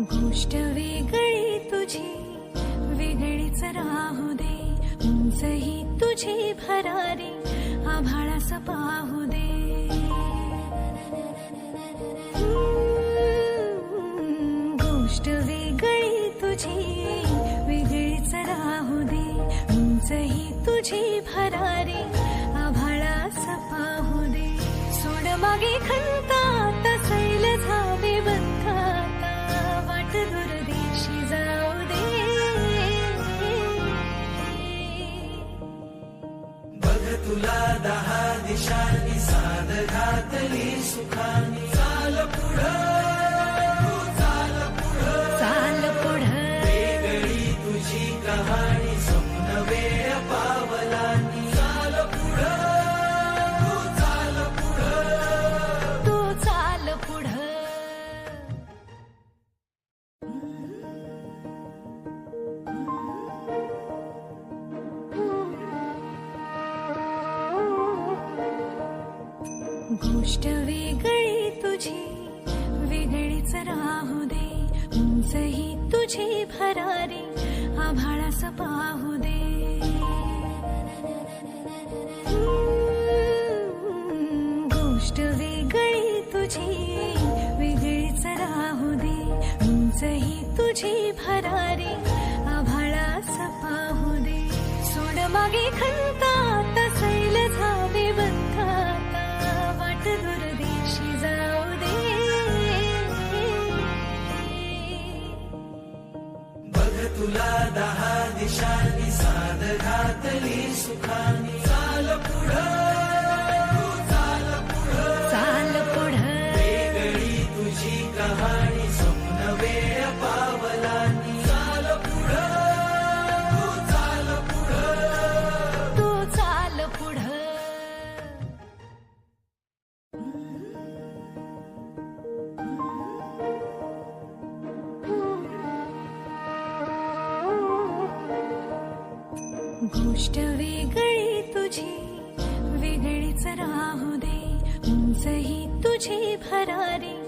गोष्ट वेगळी तुझी. वेगळीच राहू दे. उंचही तुझी भरारी. आभाळास पाहू दे. गोष्ट वेगळी तुझी. वेगळीच राहू दे. उंचही तुझी भरारी. आभाळास पाहू दे. सोड मागे खंड तुला दहा दिशांनी साध घातली सुखानी. गोष्ट वेगळी तुझी. वेगळीच राहू दे. उंचही तुझी भरारी. आभाळास पाहू दे. गोष्ट वेगळी तुझी. वेगळीच राहू दे. उंचही तुझी भरारी. आभाळास पाहू दे. सोड मागे खंत तुला दहा दिशांनी गोष्ट वेगळी तुझी. वेगळीच राहू दे. उंचही तुझी भरारी.